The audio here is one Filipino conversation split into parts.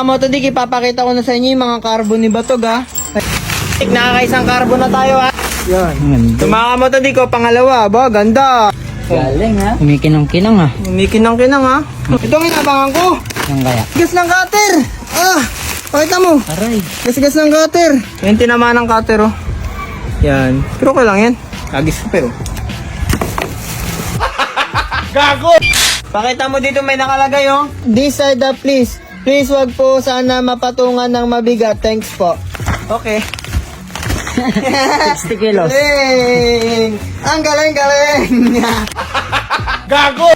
mga motodik, ipapakita ko na sa inyo yung mga carbon ni Batog ha. Nakakaisang carbon na tayo ha. Yan. Yung mga motodik ko, pangalawa, ba, ganda. Galing ha. Kumikinang-kinang ha. Umikinang-kinang ha. Ito ang inabangan ko. Yan kaya. Gas ng cutter. Ah, pakita mo. Aray. Gas-gas ng cutter. Yan tinamaan ng cutter oh. Yan. Pero okay lang yan. Agis ko pero. Gago! Pakita mo dito may nakalagay oh. This side up please. Please wag po sana mapatungan ng mabigat. Thanks po. Okay. 60 kilos. Galing! Ang galing-galing! Gago!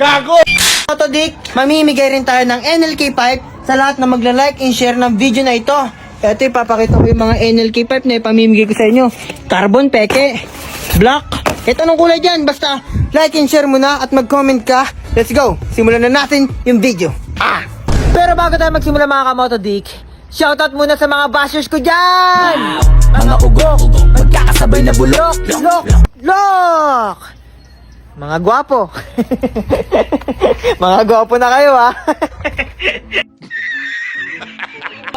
Gago! Ito Dick, mamimigay rin tayo ng NLK pipe sa lahat na magla-like and share ng video na ito. Ito ipapakita ko yung mga NLK pipe na ipamimigay ko sa inyo. Carbon, peke, black. Ito anong kulay dyan? Basta like and share mo na at mag-comment ka. Let's go! Simulan na natin yung video. Ah! Pero bago tayo magsimula mga kamoto Dick, shoutout muna sa mga bashers ko dyan! Mga ugok, magkakasabay na bulok Look! Look! Mga gwapo. mga gwapo na kayo ha.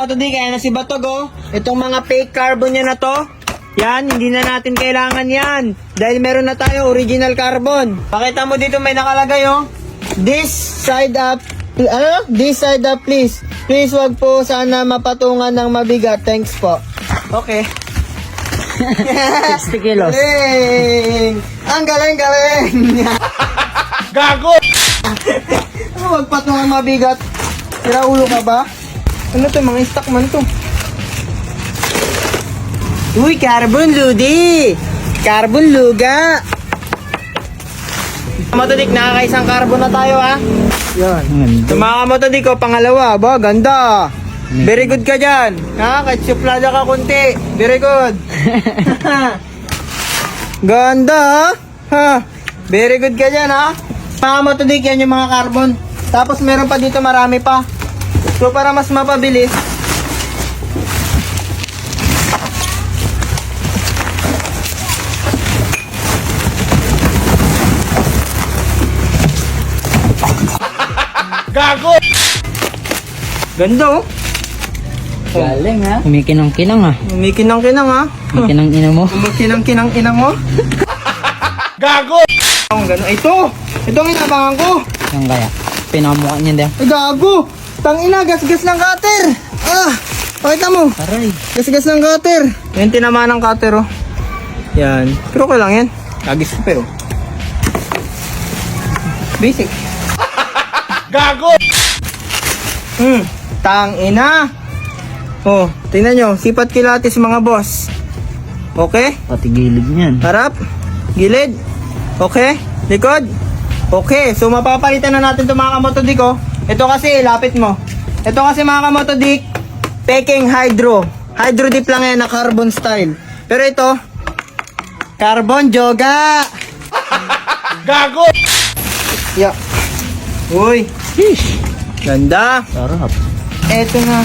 Ito di kaya na si Batog oh. Itong mga fake carbon niya na to. Yan, hindi na natin kailangan yan. Dahil meron na tayo original carbon. Pakita mo dito may nakalagay oh. This side up. Ano? This side up please. Please wag po sana mapatungan ng mabigat. Thanks po. Okay. 60 kilos. Galing! Ang galing-galing! Gago! ano magpatong ang mabigat? Sira ulo ka ba? Ano to, mga stock man to. Uy, carbon ludi! Carbon luga! Matodik, nakakaisang carbon na tayo ha. Yan. Sa mga matodik ko, pangalawa, ba, ganda. Very good ka dyan. Ha, kahit suplada ka konti. Very good. Ganda, ha? Ha? Very good ka dyan, ha? Mga matodik, yan yung mga carbon. Tapos meron pa dito marami pa. So, para mas mapabilis, ganda, oh. Galing ha. Kumikinang-kinang ha. Umikinang-kinang, ha? Kumikinang ina mo. Umikinang-kinang ina mo. Gago! Ang gano'n. Ito! Ito ang inabangan ko. Yan kaya. Pinakamukha niya din. Ay, gago! Tangina, gas-gas ng cutter! Ah! Pakita mo! Aray. Gas-gas ng cutter! Yan, tinamaan ng cutter, oh. Yan. Pero okay lang yan. Agis ko pero. Basic. Gago! Hmm. Tangina! Oh, tingnan nyo. Sipat kilatis mga boss. Okay? Pati gilid niyan. Harap. Gilid. Okay. Likod. Okay. So, mapapalitan na natin itong mga kamotodik, oh. Ito kasi, lapit mo. Ito kasi mga kamotodik, peking hydro. Hydro dip lang yan na carbon style. Pero ito, carbon joga. Gago! Yeah. Uy. Sheesh. Ganda. Sarap. Eto na.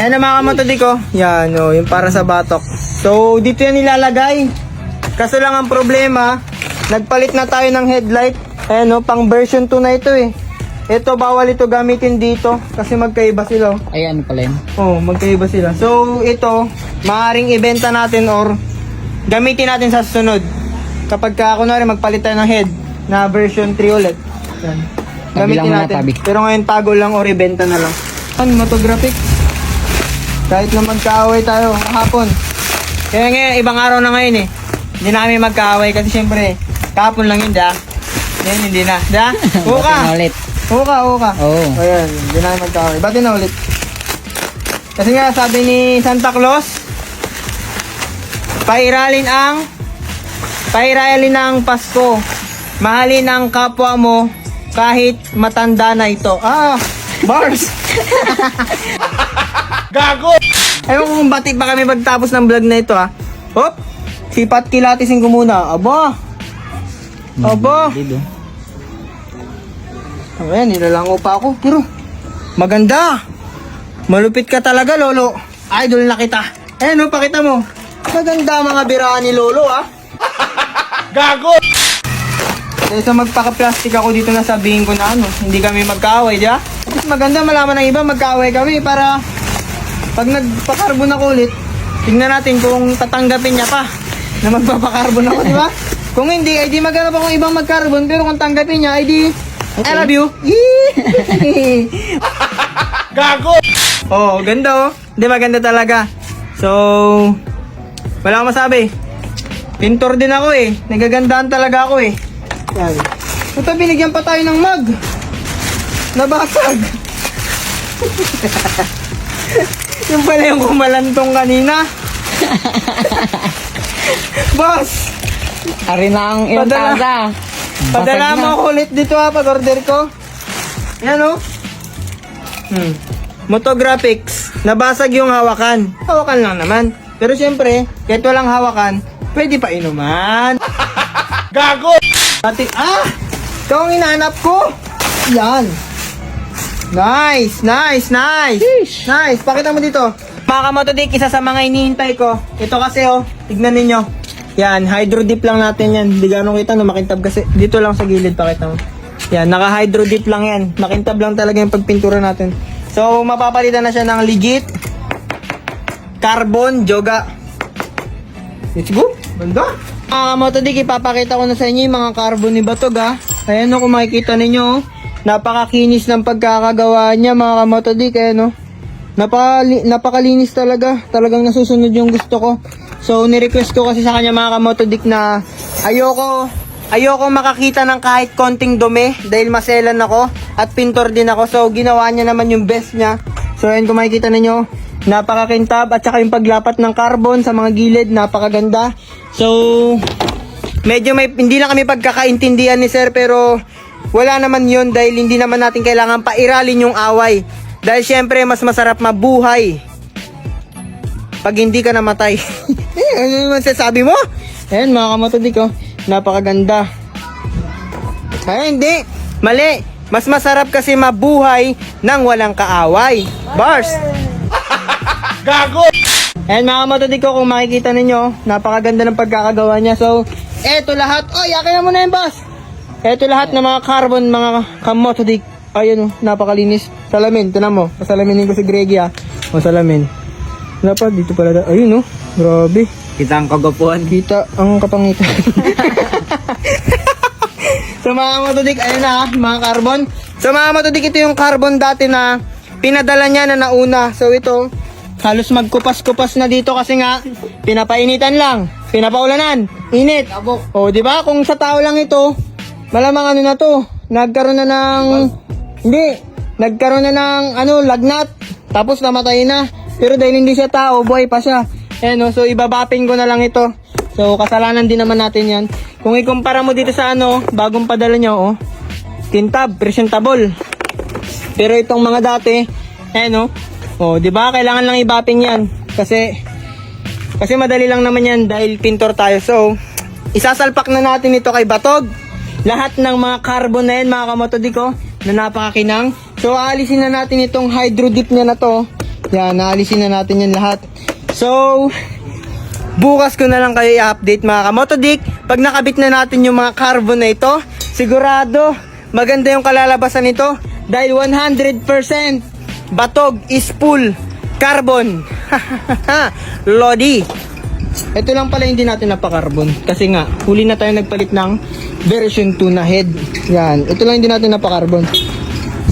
Ayan ang mga kamotodik ko. Yan, oh, yung para sa batok. So, dito yan nilalagay. Kaso lang ang problema, nagpalit na tayo ng headlight. Ayan, oh, pang version 2 na ito eh. Ito, bawal ito gamitin dito kasi magkaiba sila. oh. Ay, ano pala yun? Oh, magkaiba sila. So, ito, maaaring ibenta natin or gamitin natin sa susunod. Kapag ka, kunwari, magpalit tayo ng head na version 3 ulit. Yan. Tabi lang Gamitin muna, natin. tabi. Pero ngayon, tago lang or ibenta na lang. Cinematographic. Kahit na magkaaway tayo kahapon. Kaya ngayon, ibang araw na ngayon eh. Hindi namin magkaaway kasi syempre, kahapon lang yun, da. Ngayon, hindi na. Da? Bati na Uka! ulit. Uka, uka. Oo. Ayan, hindi na magkaway. Bati na ulit. Kasi nga, sabi ni Santa Claus, pairalin ang, pairalin ang Pasko. Mahalin ang kapwa mo kahit matanda na ito. Ah, bars! Gago! Ewan ko kung batik pa kami magtapos ng vlog na ito ah. Hop! Sipat kilatisin ko muna. Aba! Aba! Oh. Ayan, nilalango pa ako. Pero, maganda. Malupit ka talaga, lolo. Idol na kita. Ayan, no, pakita mo. Maganda mga biraan ni Lolo, ah. Gago! Kaysa magpaka-plastic ako dito na sabihin ko na ano, hindi kami magkaaway, di ba? Mas maganda malaman ng iba magkaaway kami para pag nagpa-carbon ako ulit, tingnan natin kung tatanggapin niya pa na magpapakarbon ako, di ba? Kung hindi, ay di maghanap ako ng ibang mag-carbon, pero kung tanggapin niya, ay di, I love you. Gago! Oh, ganda oh. Hindi maganda talaga. So, wala akong masabi. Pintor din ako eh. Nagagandahan talaga ako eh. Yan. Ito, binigyan pa tayo ng mug. Nabasag. yung pala yung kumalantong kanina. Boss! Ari na ang iyong Padala. taza. Padala Basag mo na. ako ulit dito ha, pag order ko. Yan o. Hmm. Motographics. Nabasag yung hawakan. Hawakan lang naman. Pero siyempre, kahit walang hawakan, pwede pa inuman. Gago! Ati, ah! Ito ang inaanap ko. Yan. Nice, nice, nice. Nice. Pakita mo dito. Mga kamotodik, isa sa mga inihintay ko. Ito kasi oh, tignan ninyo. Yan, hydro dip lang natin yan. Hindi ganun kita no, makintab kasi. Dito lang sa gilid, pakita mo. Yan, naka hydro dip lang yan. Makintab lang talaga yung pagpintura natin. So, mapapalitan na siya ng legit carbon joga. Let's go. Ganda. Mga kamotodik, ipapakita ko na sa inyo yung mga carbon ni Batog ha. Ayan o, kung makikita ninyo, oh. napakakinis ng pagkakagawa niya mga kamotodik. Ayan o. Napakali, napakalinis talaga. Talagang nasusunod yung gusto ko. So, nirequest ko kasi sa kanya mga kamotodik na ayoko, ayoko makakita ng kahit konting dumi dahil maselan ako at pintor din ako. So, ginawa niya naman yung best niya. So, ayun kung makikita ninyo, napakakintab at saka yung paglapat ng carbon sa mga gilid, napakaganda. So, medyo may, hindi lang kami pagkakaintindihan ni sir pero wala naman yun dahil hindi naman natin kailangan pairalin yung away. Dahil syempre, mas masarap mabuhay pag hindi ka namatay. eh, ano naman sasabi mo? Ayan, mga kamatodik, oh. Napakaganda. Ay, hindi. Mali. Mas masarap kasi mabuhay nang walang kaaway. Bars. Gago! Ayan, mga kamatodik ko, kung makikita ninyo, napakaganda ng pagkakagawa niya. So, eto lahat. Oh, yakin na mo na yan, boss. Eto lahat ng mga carbon, mga kamotodik. Ayun, oh, napakalinis. Salamin, tinan mo. Pasalaminin ko si Greggy, ah. O, salamin. Wala pa, dito pala. da- Ayun, oh. Grabe. Kita ang kagapuan. Kita ang kapangitan. so mga matudik, ayun na, ah, mga carbon. So mga matudik, ito yung carbon dati na pinadala niya na nauna. So ito, halos magkupas-kupas na dito kasi nga, pinapainitan lang, pinapaulanan, init. O, di ba? Kung sa tao lang ito, malamang ano na to, nagkaroon na ng, hindi, nagkaroon na ng, ano, lagnat, tapos namatay na. Pero dahil hindi siya tao, buhay pa siya. Ayan, no? so ibabapin ko na lang ito. So, kasalanan din naman natin yan. Kung ikumpara mo dito sa ano, bagong padala niya, oh, tintab, presentable. Pero itong mga dati, eh no, oh, 'di ba? Kailangan lang ibaping 'yan kasi kasi madali lang naman 'yan dahil pintor tayo. So, isasalpak na natin ito kay Batog. Lahat ng mga carbon na yan, mga kamotodiko, na napakakinang. So, aalisin na natin itong hydro dip niya na to. Yan, naalisin na natin yan lahat. So, Bukas ko na lang kayo i-update mga kamotodik. Pag nakabit na natin yung mga carbon na ito, sigurado maganda yung kalalabasan nito dahil 100% batog is full carbon. Lodi. Ito lang pala hindi natin napaka-carbon kasi nga huli na tayo nagpalit ng version 2 na head. Yan, ito lang hindi natin napaka-carbon.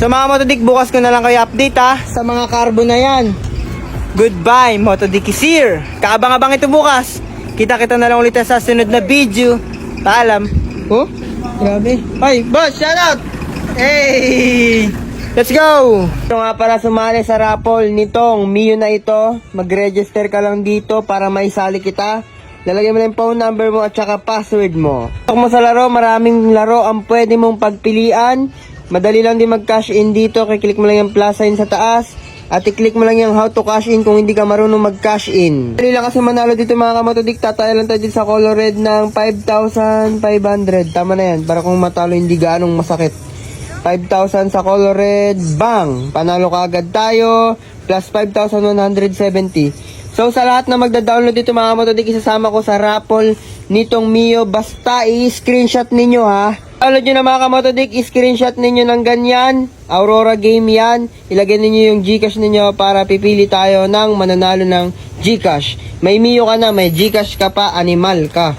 Sa mga motodik, bukas ko na lang kayo update ha sa mga carbon na yan. Goodbye, Motodikisir! Kaabang-abang ito bukas. Kita-kita na lang ulit sa sunod na video. Paalam. Oh, grabe. Ay, boss, shout out! Hey! Let's go! Ito nga para sumali sa raffle nitong Mio na ito. Mag-register ka lang dito para maisali kita. Lalagyan mo na yung phone number mo at saka password mo. Pag mo sa laro, maraming laro ang pwede mong pagpilian. Madali lang din mag-cash in dito. Kiklik mo lang yung plus sign sa taas. At i-click mo lang yung how to cash in kung hindi ka marunong mag-cash in. Dali lang kasi manalo dito mga kamotodik. Tataya lang tayo sa color red ng 5,500. Tama na yan. Para kung matalo hindi gaanong masakit. 5,000 sa color red. Bang! Panalo ka agad tayo. Plus 5,170. So sa lahat na magda-download dito mga motodik, isasama ko sa raffle nitong Mio. Basta i-screenshot ninyo ha. Download nyo na mga kamotodik, i-screenshot ninyo ng ganyan. Aurora game yan. Ilagay ninyo yung Gcash ninyo para pipili tayo ng mananalo ng Gcash. May Mio ka na, may Gcash ka pa, animal ka.